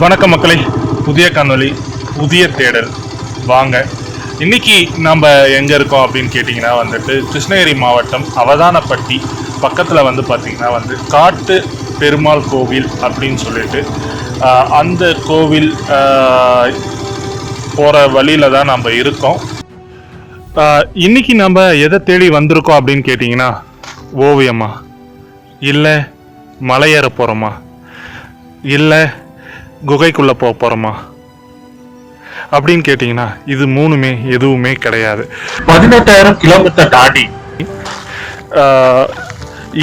வணக்க மக்களை. புதிய காணொலி புதிய தேடல். வாங்க. இன்னைக்கு நம்ம எங்கே இருக்கோம் அப்படின்னு கேட்டிங்கன்னா வந்துட்டு கிருஷ்ணகிரி மாவட்டம் அவதானப்பட்டி பக்கத்தில் வந்து பார்த்திங்கன்னா வந்து காட்டு பெருமாள் கோவில் அப்படின்னு சொல்லிட்டு அந்த கோவில் போகிற வழியில் தான் நம்ம இருக்கோம். இன்றைக்கி இன்னைக்கு நம்ம எதை தேடி வந்திருக்கோம் அப்படின்னு கேட்டிங்கன்னா ஓவியமா? இல்லை மலையேற போகிறோமா இல்லை குகைக்குள்ளே போக போகிறோமா அப்படின்னு கேட்டிங்கன்னா இது மூணுமே எதுவுமே கிடையாது. பதினெட்டாயிரம் கிலோமீட்டர் தாண்டி ஆஹ்,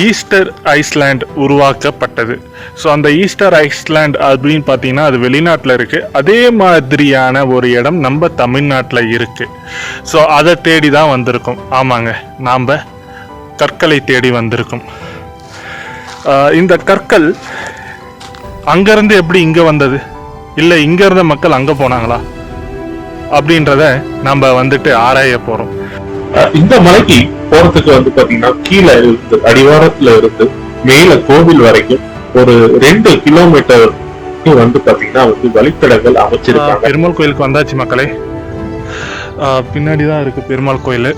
ஈஸ்டர் ஐஸ்லாண்ட் உருவாக்கப்பட்டது. ஸோ அந்த ஈஸ்டர் ஐஸ்லாண்ட் அப்படின்னு பார்த்தீங்கன்னா அது வெளிநாட்டில் இருக்குது அதே மாதிரியான ஒரு இடம் நம்ம தமிழ்நாட்டில் இருக்குது ஸோ அதை தேடி தான் வந்திருக்கோம். ஆமாங்க நாம் கற்களை தேடி வந்திருக்கோம். இந்த கற்கள் அங்கேருந்து எப்படி இங்கே வந்தது? இல்லை இங்கே இருந்த மக்கள் அங்கே போனாங்களா? அப்படின்றத நம்ம வந்துட்டு ஆராய போகிறோம் இந்த மலைக்கு போறதுக்கு வந்து பாத்தீங்கன்னா கீழே இருந்து அடிவாரத்துல இருந்து மேல கோவில் வரைக்கும் ஒரு ரெண்டு கிலோமீட்டர் வந்து பாத்தீங்கன்னா வந்து வழித்தடங்கள் அமைச்சிருக்காங்க. பெருமாள் கோயிலுக்கு வந்தாச்சு மக்களே. ஆஹ் பின்னாடி தான் இருக்குது பெருமாள் கோயில்.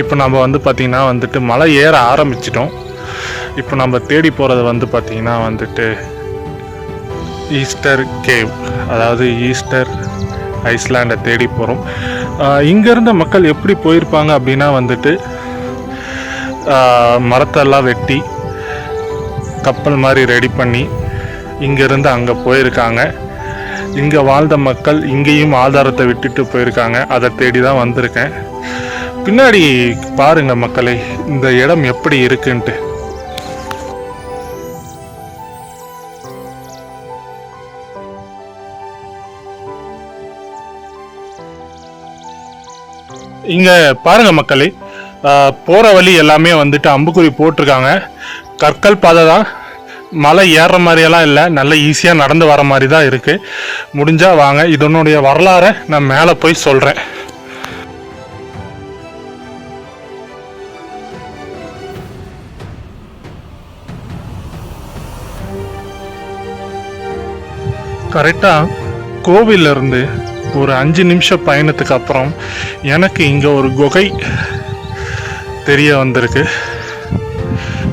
இப்போ நம்ம வந்து பார்த்திங்கன்னா வந்துட்டு மலை ஏற ஆரம்பிச்சிட்டோம். இப்போ நம்ம தேடி போகிறது வந்து பார்த்திங்கன்னா வந்துட்டு ஈஸ்டர் கேவ் அதாவது ஈஸ்டர் ஐஸ்லாண்டை தேடி போகிறோம் இங்கேருந்த மக்கள் எப்படி போயிருப்பாங்க அப்படின்னா வந்துட்டு மரத்தெல்லாம் வெட்டி கப்பல் மாதிரி ரெடி பண்ணி இங்கேருந்து அங்கே போயிருக்காங்க. இங்கே வாழ்ந்த மக்கள் இங்கேயும் ஆதாரத்தை விட்டுட்டு போயிருக்காங்க. அதை தேடி தான் வந்திருக்கேன். பின்னாடி பாருங்கள் மக்களை இந்த இடம் எப்படி இருக்குன்ட்டு. இங்கே பாருங்கள் மக்களே போகிற வழி எல்லாமே வந்துட்டு அம்புக்குறி போட்டிருக்காங்க. கற்கள் பாதை தான். மலை ஏறுற மாதிரியெல்லாம் இல்லை நல்ல ஈஸியாக நடந்து வர மாதிரி தான் இருக்குது முடிஞ்சால் வாங்க இதனுடைய வரலாறை நான் மேலே போய் சொல்கிறேன் கரெக்டாக கோவிலிருந்து ஒரு அஞ்சு நிமிஷ பயணத்துக்கு அப்புறம் எனக்கு இங்கே ஒரு குகை தெரிய வந்திருக்கு.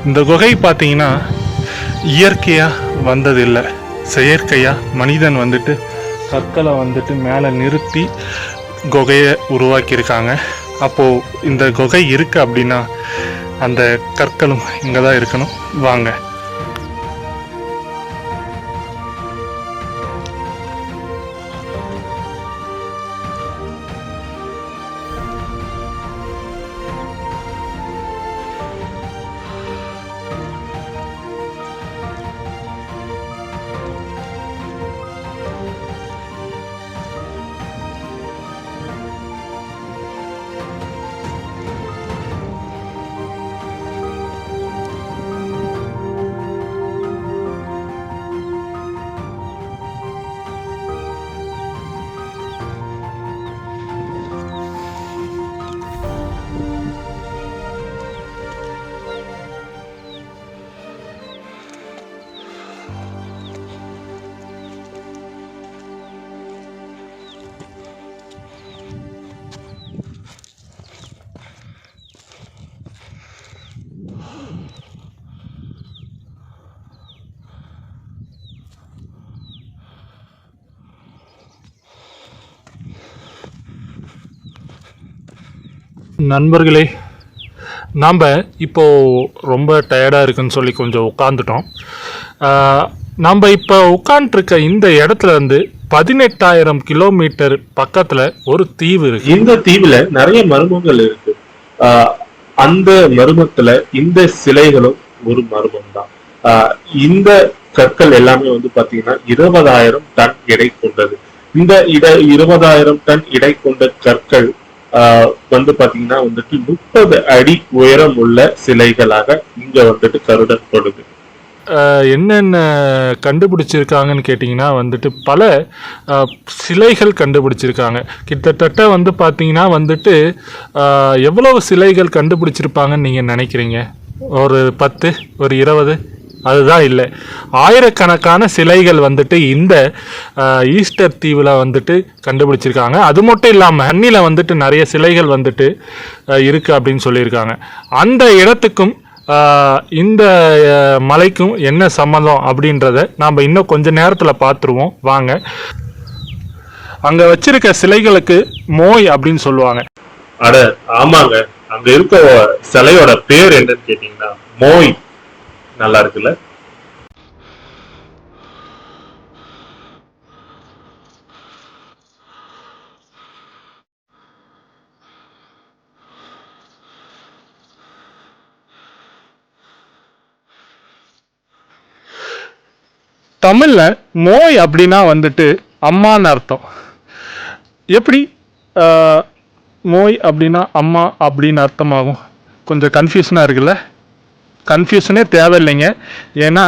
இந்த குகை பார்த்தீங்கன்னா இயற்கையாக வந்ததில்லை. செயற்கையாக மனிதன் வந்துட்டு கற்களை வந்துட்டு மேலே நிறுத்தி குகையை உருவாக்கியிருக்காங்க. அப்போது இந்த குகை இருக்குது அப்படின்னா அந்த கற்களும் இங்கே தான் இருக்கணும். வாங்க. நண்பர்களே நாம் இப்போ ரொம்ப டயர்டாக இருக்குன்னு சொல்லி கொஞ்சம் உட்காந்துட்டோம் நம்ம இப்போ உட்காந்துருக்க இந்த இடத்துல இருந்து பதினெட்டாயிரம் கிலோமீட்டர் பக்கத்தில் ஒரு தீவு இருக்கு. இந்த தீவில் நிறைய மர்மங்கள் இருக்கு. அந்த மர்மத்தில் இந்த சிலைகளும் ஒரு மர்மம் தான் ஆஹ் இந்த கற்கள் எல்லாமே வந்து பார்த்தீங்கன்னா இருபதாயிரம் டன் எடை கொண்டது. இந்த இட இருபதாயிரம் டன் எடை கொண்ட கற்கள் வந்து பாத்தீங்கன்னா வந்துட்டு முப்பது அடி உயரம் உள்ள சிலைகளாக இங்க வந்துட்டு கருதப்படுது. என்னென்ன கண்டுபிடிச்சிருக்காங்கன்னு கேட்டிங்கன்னா வந்துட்டு பல சிலைகள் கண்டுபிடிச்சிருக்காங்க. கிட்டத்தட்ட வந்து பார்த்தீங்கன்னா வந்துட்டு எவ்வளவு சிலைகள் கண்டுபிடிச்சிருப்பாங்கன்னு நீங்கள் நினைக்கிறீங்க? ஒரு பத்து ஒரு இருபது? அதுதான் இல்லை. ஆயிரக்கணக்கான சிலைகள் வந்துட்டு இந்த ஈஸ்டர் தீவில் வந்துட்டு கண்டுபிடிச்சிருக்காங்க. அது மட்டும் இல்லாமல் அன்னில வந்துட்டு நிறைய சிலைகள் வந்துட்டு இருக்குது இருக்கு அப்படின்னு சொல்லியிருக்காங்க. அந்த இடத்துக்கும் இந்த மலைக்கும் என்ன சம்மந்தம் அப்படின்றத நாம் இன்னும் கொஞ்ச நேரத்தில் பார்த்துருவோம் வாங்க. அங்கே வச்சிருக்க சிலைகளுக்கு மோய் அப்படின்னு சொல்லுவாங்க. அட ஆமாங்க. அங்க இருக்க சிலையோட பேர் என்னன்னு கேட்டீங்கன்னா மோய். நல்லா இருக்குல்ல? தமிழ்ல மோய் அப்படின்னா வந்துட்டு அம்மான்னு அர்த்தம். எப்படி? ஆஹ், மோய் அப்படின்னா அம்மா அப்படின்னு அர்த்தமாகும். கொஞ்சம் கன்ஃபியூஷனாக இருக்குல்ல? கன்ஃபியூஷனே தேவையில்லைங்க. ஏன்னா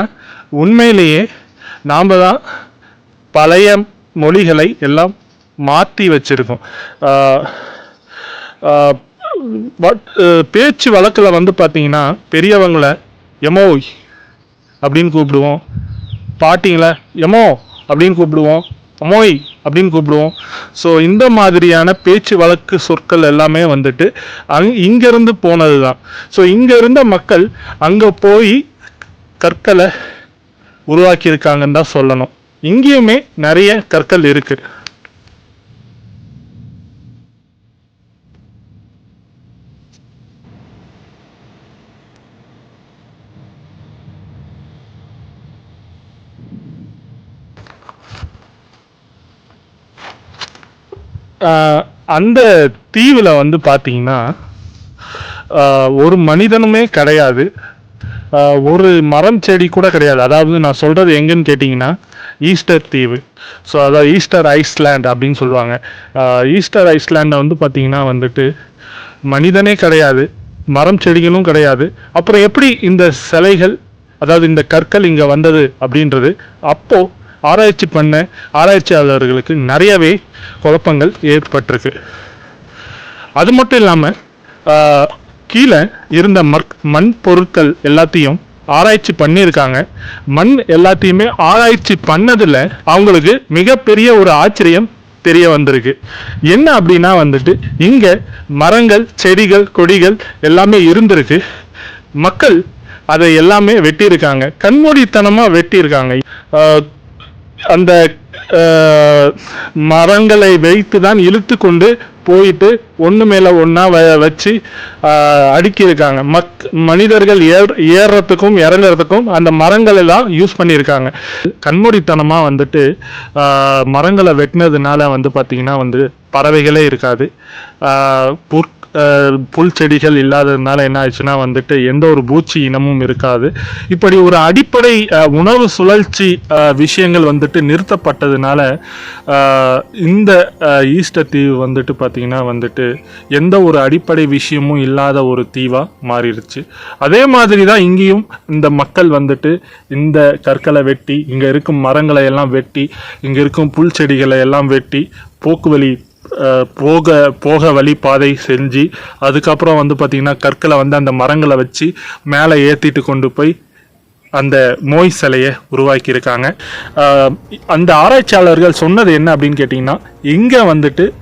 உண்மையிலேயே நாம் தான் பழைய மொழிகளை எல்லாம் மாற்றி வச்சுருக்கோம். பட் பேச்சு வழக்கில் வந்து பார்த்தீங்கன்னா பெரியவங்களை எமோய் அப்படின்னு கூப்பிடுவோம். பாட்டிங்களை எமோ அப்படின்னு கூப்பிடுவோம். அமோய் அப்படின்னு கூப்பிடுவோம். ஸோ இந்த மாதிரியான பேச்சு வழக்கு சொற்கள் எல்லாமே வந்துட்டு அங் இங்கேருந்து போனது தான் ஸோ இங்கே இருந்த மக்கள் அங்கே போய் கற்களை உருவாக்கியிருக்காங்கன்னு தான் சொல்லணும். இங்கேயுமே நிறைய கற்கள் இருக்குது அந்த தீவில் வந்து பார்த்தீங்கன்னா ஒரு மனிதனுமே கிடையாது. ஒரு மரம் செடி கூட கிடையாது. அதாவது நான் சொல்கிறது எங்கன்னு கேட்டிங்கன்னா ஈஸ்டர் தீவு. ஸோ அதாவது ஈஸ்டர் ஐஸ்லேண்ட் அப்படின்னு சொல்லுவாங்க. ஈஸ்டர் ஐஸ்லேண்டை வந்து பார்த்திங்கன்னா வந்துட்டு மனிதனே கிடையாது. மரம் செடிகளும் கிடையாது. அப்புறம் எப்படி இந்த சிலைகள் அதாவது இந்த கற்கள் இங்கே வந்தது அப்படின்றது அப்போது ஆராய்ச்சி பண்ண ஆராய்ச்சியாளர்களுக்கு நிறையவே குழப்பங்கள் ஏற்பட்டிருக்கு. அது மட்டும் இல்லாமல் கீழே இருந்த மற் மண் பொருட்கள் எல்லாத்தையும் ஆராய்ச்சி பண்ணியிருக்காங்க. மண் எல்லாத்தையுமே ஆராய்ச்சி பண்ணதில் அவங்களுக்கு மிகப்பெரிய ஒரு ஆச்சரியம் தெரிய வந்திருக்கு. என்ன அப்படின்னா வந்துட்டு இங்கே மரங்கள் செடிகள் கொடிகள் எல்லாமே இருந்திருக்கு. மக்கள் அதை எல்லாமே வெட்டியிருக்காங்க. கண்மூடித்தனமாக வெட்டியிருக்காங்க. ஆஹ் அந்த மரங்களை வைத்து தான் இழுத்து கொண்டு போயிட்டு ஒன்று மேலே ஒன்றா வ வச்சு அடுக்கியிருக்காங்க. மக் மனிதர்கள் ஏர் ஏறுறதுக்கும் இறங்குறதுக்கும் அந்த மரங்கள் எல்லாம் யூஸ் பண்ணியிருக்காங்க. கண்மூடித்தனமாக வந்துட்டு மரங்களை வெட்டினதுனால வந்து பார்த்திங்கன்னா வந்து பறவைகளே இருக்காது. புற் புல் செடிகள் இல்லாததுனால என்ன ஆயிடுச்சுன்னா வந்துட்டு எந்த ஒரு பூச்சி இனமும் இருக்காது. இப்படி ஒரு அடிப்படை உணவு சுழற்சி விஷயங்கள் வந்துட்டு நிறுத்தப்பட்டதுனால இந்த ஈஸ்டர் தீவு வந்துட்டு பார்த்திங்கன்னா வந்துட்டு எந்த ஒரு அடிப்படை விஷயமும் இல்லாத ஒரு தீவாக மாறிடுச்சு. அதே மாதிரி தான் இங்கேயும் இந்த மக்கள் வந்துட்டு இந்த கற்களை வெட்டி இங்கே இருக்கும் மரங்களை எல்லாம் வெட்டி இங்கே இருக்கும் புல் செடிகளை எல்லாம் வெட்டி போக்குவழி போக போக வழி பாதை செஞ்சு அதுக்கப்புறம் வந்து பார்த்திங்கன்னா கற்களை வந்து அந்த மரங்களை வச்சு மேலே ஏற்றிட்டு கொண்டு போய் அந்த மோய் சிலையை உருவாக்கியிருக்காங்க. அந்த ஆராய்ச்சியாளர்கள் சொன்னது என்ன அப்படின்னு கேட்டிங்கன்னா இங்கே வந்துட்டு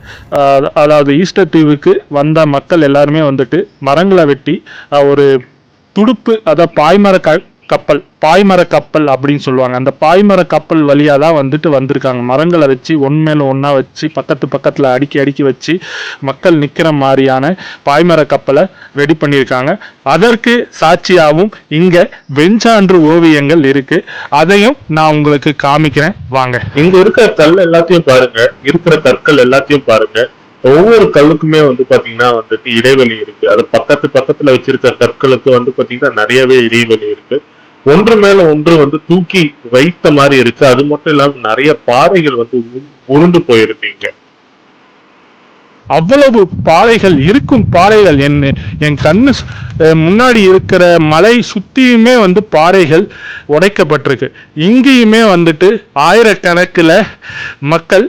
அதாவது ஈஸ்டர் தீவுக்கு வந்த மக்கள் எல்லாருமே வந்துட்டு மரங்களை வெட்டி ஒரு துடுப்பு அதாவது பாய்மர க கப்பல் பாய்மர கப்பல் அப்படின்னு சொல்லுவாங்க. அந்த பாய்மர கப்பல் வழியாக தான் வந்துட்டு வந்திருக்காங்க. மரங்களை வச்சு ஒன் மேலே ஒன்றா வச்சு பக்கத்து பக்கத்தில் அடுக்கி அடுக்கி வச்சு மக்கள் நிற்கிற மாதிரியான பாய்மர கப்பலை ரெடி பண்ணியிருக்காங்க. அதற்கு சாட்சியாகவும் இங்கே வெஞ்சான்று ஓவியங்கள் இருக்குது அதையும் நான் உங்களுக்கு காமிக்கிறேன். வாங்க. இங்கே இருக்கிற கல் எல்லாத்தையும் பாருங்கள் இருக்கிற கற்கள் எல்லாத்தையும் பாருங்கள் ஒவ்வொரு கல்லுக்குமே வந்து பாத்தீங்கன்னா வந்துட்டு இடைவெளி இருக்கு. அது பக்கத்து பக்கத்துல வச்சிருக்க கற்களுக்கு வந்து பாத்தீங்கன்னா நிறையவே இடைவெளி இருக்கு. ஒன்று மேல ஒன்று வந்து தூக்கி வைத்த மாதிரி இருக்கு. அது மட்டும் இல்லாம நிறைய பாறைகள் வந்து உருண்டு போயிருந்தீங்க அவ்வளவு பாறைகள் இருக்கும் பாறைகள். என்ன என் கண்ணு முன்னாடி இருக்கிற மலை சுத்தியுமே வந்து பாறைகள் உடைக்கப்பட்டிருக்கு. இங்கேயுமே வந்துட்டு ஆயிரக்கணக்கில் மக்கள்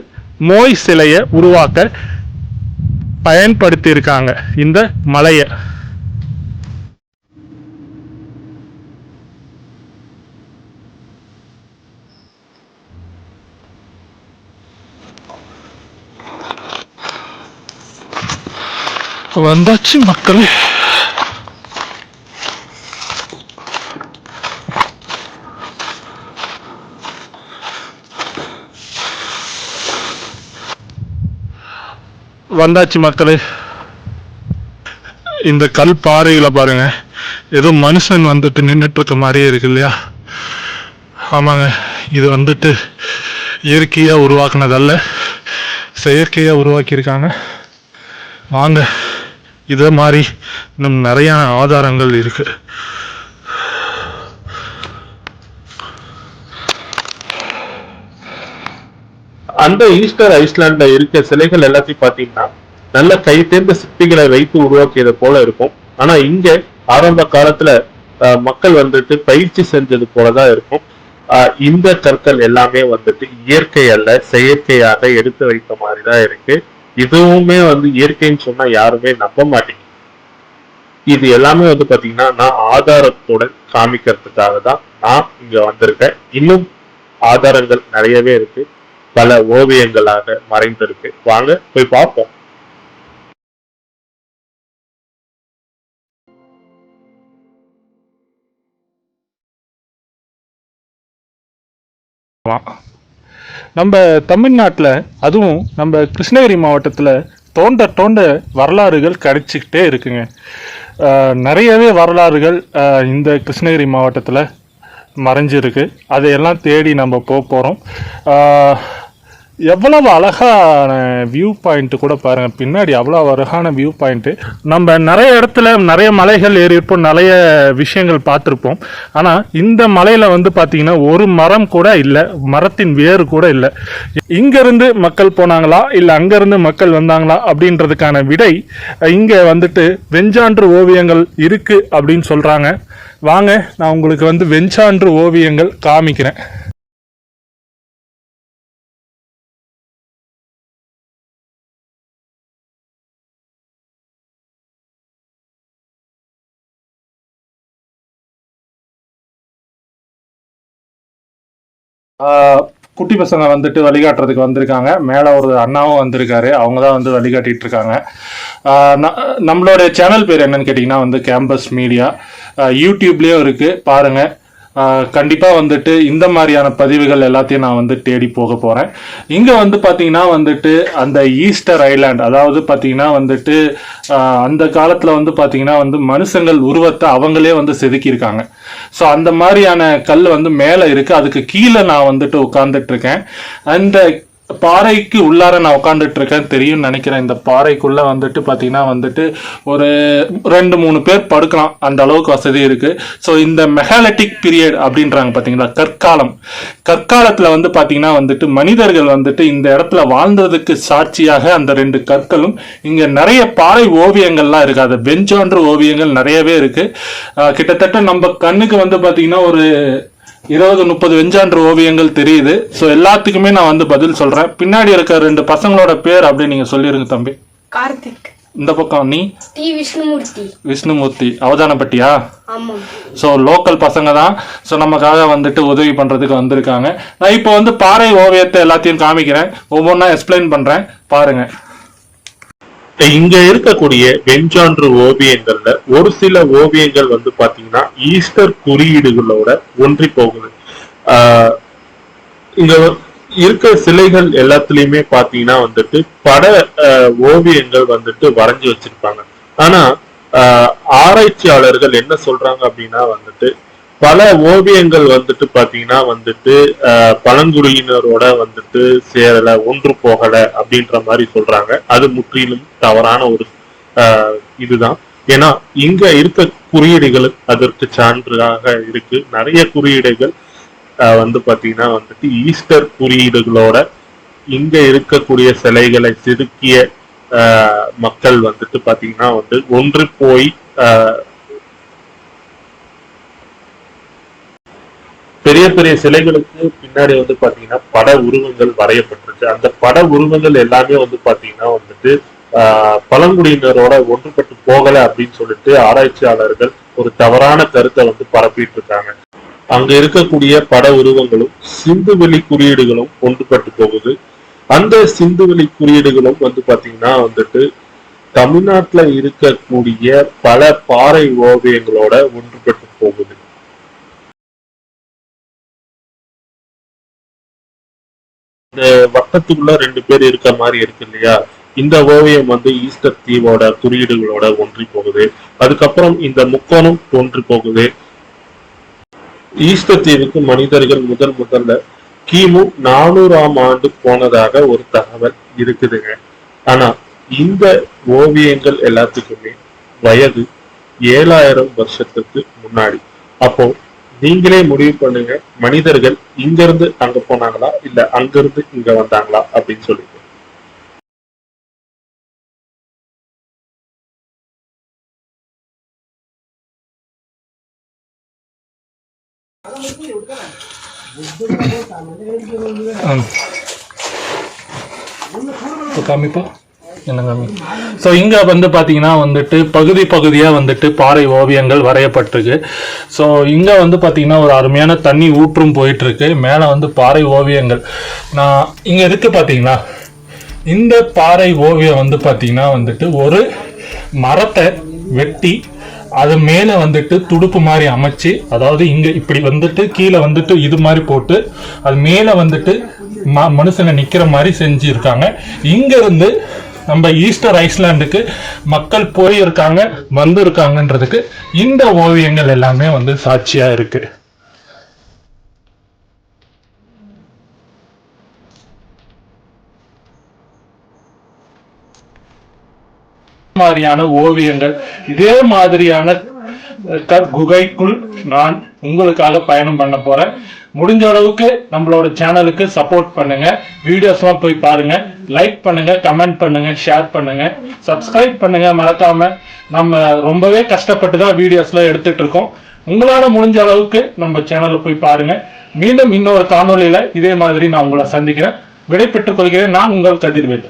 மோய் சிலையை உருவாக்க பயன்படுத்தியிருக்காங்க. இந்த மலையை. வந்தாச்சு மக்களே. வந்தாச்சு மக்களே. இந்த கல் பாறைகளை பாருங்க. ஏதோ மனுஷன் வந்துட்டு நின்றுட்டு இருக்க மாதிரியே இருக்கு இல்லையா? ஆமாங்க இது வந்துட்டு இயற்கையாக உருவாக்குனதல்ல. செயற்கையாக உருவாக்கியிருக்காங்க. வாங்க. இதே மாதிரி இன்னும் நிறைய ஆதாரங்கள் இருக்கு. அந்த ஈஸ்டர் ஐஸ்லாண்ட்ல இருக்க சிலைகள் எல்லாத்தையும் பாத்தீங்கன்னா நல்ல கை தேர்ந்த சிற்பிகளை வைத்து உருவாக்கியது போல இருக்கும். ஆனா இங்க ஆரம்ப காலத்துல மக்கள் வந்துட்டு பயிற்சி செஞ்சது போலதான் இருக்கும். இந்த கற்கள் எல்லாமே வந்துட்டு இயற்கை அல்ல செயற்கையாக எடுத்து வைத்த மாதிரிதான் இருக்கு. இதுவுமே வந்து இயற்கைன்னு சொன்னா யாருமே நம்ப மாட்டேங்குது. இது எல்லாமே வந்து பாத்தீங்கன்னா நான் ஆதாரத்துடன் காமிக்கிறதுக்காக தான் நான் இங்க வந்திருக்கேன். இன்னும் ஆதாரங்கள் நிறையவே இருக்கு. பல ஓவியங்களாக மறைந்திருக்கு. வாங்க போய் பார்ப்போம். Wow. நம்ம தமிழ்நாட்டில் அதுவும் நம்ம கிருஷ்ணகிரி மாவட்டத்தில் தோண்ட தோண்ட வரலாறுகள் கிடைச்சிக்கிட்டே இருக்குங்க. நிறையவே வரலாறுகள் இந்த கிருஷ்ணகிரி மாவட்டத்தில் மறைஞ்சிருக்கு. அதையெல்லாம் தேடி நம்ம போக போகிறோம் எவ்வளவு அழகான வியூ பாயிண்ட் கூட பாருங்க. பின்னாடி அவ்வளவு அழகான வியூ பாயிண்ட் நம்ம நிறைய இடத்துல நிறைய மலைகள் ஏறி இருப்போம். நிறைய விஷயங்கள் பார்த்துருப்போம். ஆனா இந்த மலையில வந்து பாத்தீங்கன்னா ஒரு மரம் கூட இல்லை. மரத்தின் வேறு கூட இல்லை. இங்கேருந்து மக்கள் போனாங்களா? இல்ல அங்கேருந்து மக்கள் வந்தாங்களா? அப்படின்றதுக்கான விடை இங்க வந்துட்டு வெஞ்சான்று ஓவியங்கள் இருக்கு அப்படின்னு சொல்றாங்க. வாங்க நான் உங்களுக்கு வந்து வெஞ்சான்று ஓவியங்கள் காமிக்கிறேன். குட்டி பசங்க வந்துட்டு வழிகாட்டுறதுக்கு வந்திருக்காங்க. மேலே ஒரு அண்ணாவும் வந்திருக்காரு. அவங்க தான் வந்து வழிகாட்டிட்டு இருக்காங்க ந- நம்மளோட சேனல் பேர் என்னன்னு கேட்டிங்கன்னா வந்து கேம்பஸ் மீடியா யூடியூப்லேயும் இருக்குது பாருங்கள் கண்டிப்பாக வந்துட்டு இந்த மாதிரியான பதிவுகள் எல்லாத்தையும் நான் வந்து தேடி போக போகிறேன் இங்கே வந்து பார்த்தீங்கன்னா வந்துட்டு அந்த ஈஸ்டர் ஐலாண்ட் அதாவது பார்த்தீங்கன்னா வந்துட்டு அந்த காலத்தில் வந்து பார்த்தீங்கன்னா வந்து மனுஷங்கள் உருவத்தை அவங்களே வந்து செதுக்கியிருக்காங்க. ஸோ அந்த மாதிரியான கல் வந்து மேலே இருக்குது அதுக்கு கீழே நான் வந்துட்டு உட்காந்துட்ருக்கேன் அந்த பாறைக்கு உள்ளார நான் உட்காந்துட்டு இருக்கேன் தெரியும்னு நினைக்கிறேன். இந்த பாறைக்குள்ள வந்துட்டு பார்த்தீங்கன்னா வந்துட்டு ஒரு ரெண்டு மூணு பேர் படுக்கலாம். அந்த அளவுக்கு வசதி இருக்கு. ஸோ இந்த மெகாலட்டிக் பீரியட் அப்படின்றாங்க பார்த்தீங்களா கற்காலம். கற்காலத்தில் வந்து பார்த்தீங்கன்னா வந்துட்டு மனிதர்கள் வந்துட்டு இந்த இடத்துல வாழ்ந்ததுக்கு சாட்சியாக அந்த ரெண்டு கற்களும் இங்கே நிறைய பாறை ஓவியங்கள்லாம் இருக்கு. அது பெஞ்சான்று ஓவியங்கள் நிறையவே இருக்கு. கிட்டத்தட்ட நம்ம கண்ணுக்கு வந்து பார்த்தீங்கன்னா ஒரு இருபது முப்பது வெஞ்சான்று ஓவியங்கள் தெரியுது. ஸோ எல்லாத்துக்குமே நான் வந்து பதில் சொல்றேன். பின்னாடி இருக்க ரெண்டு பசங்களோட பேர் அப்படின்னு நீங்க சொல்லிருங்க தம்பி. கார்த்திக். இந்த பக்கம் நீ? டி விஷ்ணுமூர்த்தி. விஷ்ணுமூர்த்தி. அவதானப்பட்டியா? ஆமாம் ஸோ லோக்கல் பசங்க தான். ஸோ நமக்காக வந்துட்டு உதவி பண்றதுக்கு வந்திருக்காங்க. நான் இப்போ வந்து பாறை ஓவியத்தை எல்லாத்தையும் காமிக்கிறேன். ஒவ்வொன்றா எக்ஸ்பிளைன் பண்றேன். பாருங்க. இங்க இருக்கக்கூடிய வெஞ்சான்று ஓவியங்கள்ல ஒரு சில ஓவியங்கள் வந்து பாத்தீங்கன்னா ஈஸ்டர் குறியீடுகளோட ஒன்றி போகுது. ஆஹ் இங்க இருக்க சிலைகள் எல்லாத்துலயுமே பாத்தீங்கன்னா வந்துட்டு பட ஓவியங்கள் வந்துட்டு வரைஞ்சு வச்சிருப்பாங்க. ஆனா ஆஹ் ஆராய்ச்சியாளர்கள் என்ன சொல்றாங்க அப்படின்னா வந்துட்டு பல ஓவியங்கள் வந்துட்டு பாத்தீங்கன்னா வந்துட்டு பழங்குடியினரோட வந்துட்டு சேரல ஒன்று போகல அப்படின்ற மாதிரி சொல்றாங்க. அது முற்றிலும் தவறான ஒரு இதுதான். ஏன்னா இங்க இருக்க குறியீடுகள் அதற்கு சான்றாக இருக்கு. நிறைய குறியீடுகள் வந்து பாத்தீங்கன்னா வந்துட்டு ஈஸ்டர் குறியீடுகளோட இங்க இருக்கக்கூடிய சிலைகளை செதுக்கிய மக்கள் வந்துட்டு பாத்தீங்கன்னா வந்து ஒன்று போய் பெரிய பெரிய சிலைகளுக்கு பின்னாடி வந்து பாத்தீங்கன்னா பட உருவங்கள் வரையப்பட்டிருக்கு. அந்த பட உருவங்கள் எல்லாமே வந்து பாத்தீங்கன்னா வந்துட்டு ஆஹ் பழங்குடியினரோட ஒன்றுபட்டு போகல அப்படின்னு சொல்லிட்டு ஆராய்ச்சியாளர்கள் ஒரு தவறான கருத்தை வந்து பரப்பிட்டு இருக்காங்க அங்க இருக்கக்கூடிய பட உருவங்களும் சிந்துவெளி குறியீடுகளும் ஒன்றுபட்டு போகுது. அந்த சிந்துவெளி குறியீடுகளும் வந்து பாத்தீங்கன்னா வந்துட்டு தமிழ்நாட்டுல இருக்கக்கூடிய பல பாறை ஓவியங்களோட ஒன்றுபட்டு போகுது. வட்டத்துக்குள்ள ரெண்டு பேர் இருக்க மாதிரி இருக்கு இல்லையா? இந்த ஓவியம் வந்து ஈஸ்டர் தீவோட குறியீடுகளோட ஒன்றி போகுது. அதுக்கப்புறம் இந்த முக்கோணம் தோன்றி போகுது. ஈஸ்டர் தீவுக்கு மனிதர்கள் முதல் முதல்ல கிமு நானூறாம் ஆண்டு போனதாக ஒரு தகவல் இருக்குதுங்க. ஆனா இந்த ஓவியங்கள் எல்லாத்துக்குமே வயது ஏழாயிரம் வருஷத்துக்கு முன்னாடி. அப்போ நீங்களே முடிவு பண்ணுங்க. மனிதர்கள் இங்க இருந்து அங்க போனாங்களா? இல்ல அங்க இருந்து இங்க வந்தாங்களா? அப்படின்னு சொல்லிட்டு. இப்போ காமிப்பா. ஸோ இங்கே வந்து பார்த்தீங்கன்னா வந்துட்டு பகுதி பகுதியாக வந்துட்டு பாறை ஓவியங்கள் வரையப்பட்டிருக்கு. ஸோ இங்கே வந்து பார்த்தீங்கன்னா ஒரு அருமையான தண்ணி ஊற்றும் போயிட்டுருக்கு. மேலே வந்து பாறை ஓவியங்கள். நான் இங்கே இருக்கு பார்த்தீங்களா இந்த பாறை ஓவியம் வந்து பார்த்தீங்கன்னா வந்துட்டு ஒரு மரத்தை வெட்டி அது மேலே வந்துட்டு துடுப்பு மாதிரி அமைச்சு அதாவது இங்கே இப்படி வந்துட்டு கீழே வந்துட்டு இது மாதிரி போட்டு அது மேலே வந்துட்டு ம மனுஷனை நிற்கிற மாதிரி செஞ்சுருக்காங்க. இங்கேருந்து நம்ம ஈஸ்டர் ஐஸ்லாண்டுக்கு மக்கள் போயிருக்காங்க வந்திருக்காங்கன்றதுக்கு இந்த ஓவியங்கள் எல்லாமே வந்து சாட்சியாக இருக்குது மாதிரியான ஓவியங்கள் இதே மாதிரியான குகைக்குள் நான் உங்களுக்காக பயணம் பண்ண போறேன். முடிஞ்ச அளவுக்கு நம்மளோட சேனலுக்கு சப்போர்ட் பண்ணுங்க. வீடியோஸ்லாம் போய் பாருங்க. லைக் பண்ணுங்க கமெண்ட் பண்ணுங்க ஷேர் பண்ணுங்க. சப்ஸ்கிரைப் பண்ணுங்க மறக்காம நம்ம ரொம்பவே கஷ்டப்பட்டு தான் வீடியோஸ்லாம் எடுத்துட்டு இருக்கோம். உங்களால முடிஞ்ச அளவுக்கு நம்ம சேனலில் போய் பாருங்க. மீண்டும் இன்னொரு காணொலியில இதே மாதிரி நான் உங்களை சந்திக்கிறேன். விடைபெற்றுக் கொள்கிறேன். நான் உங்கள் கதிர்வேல்.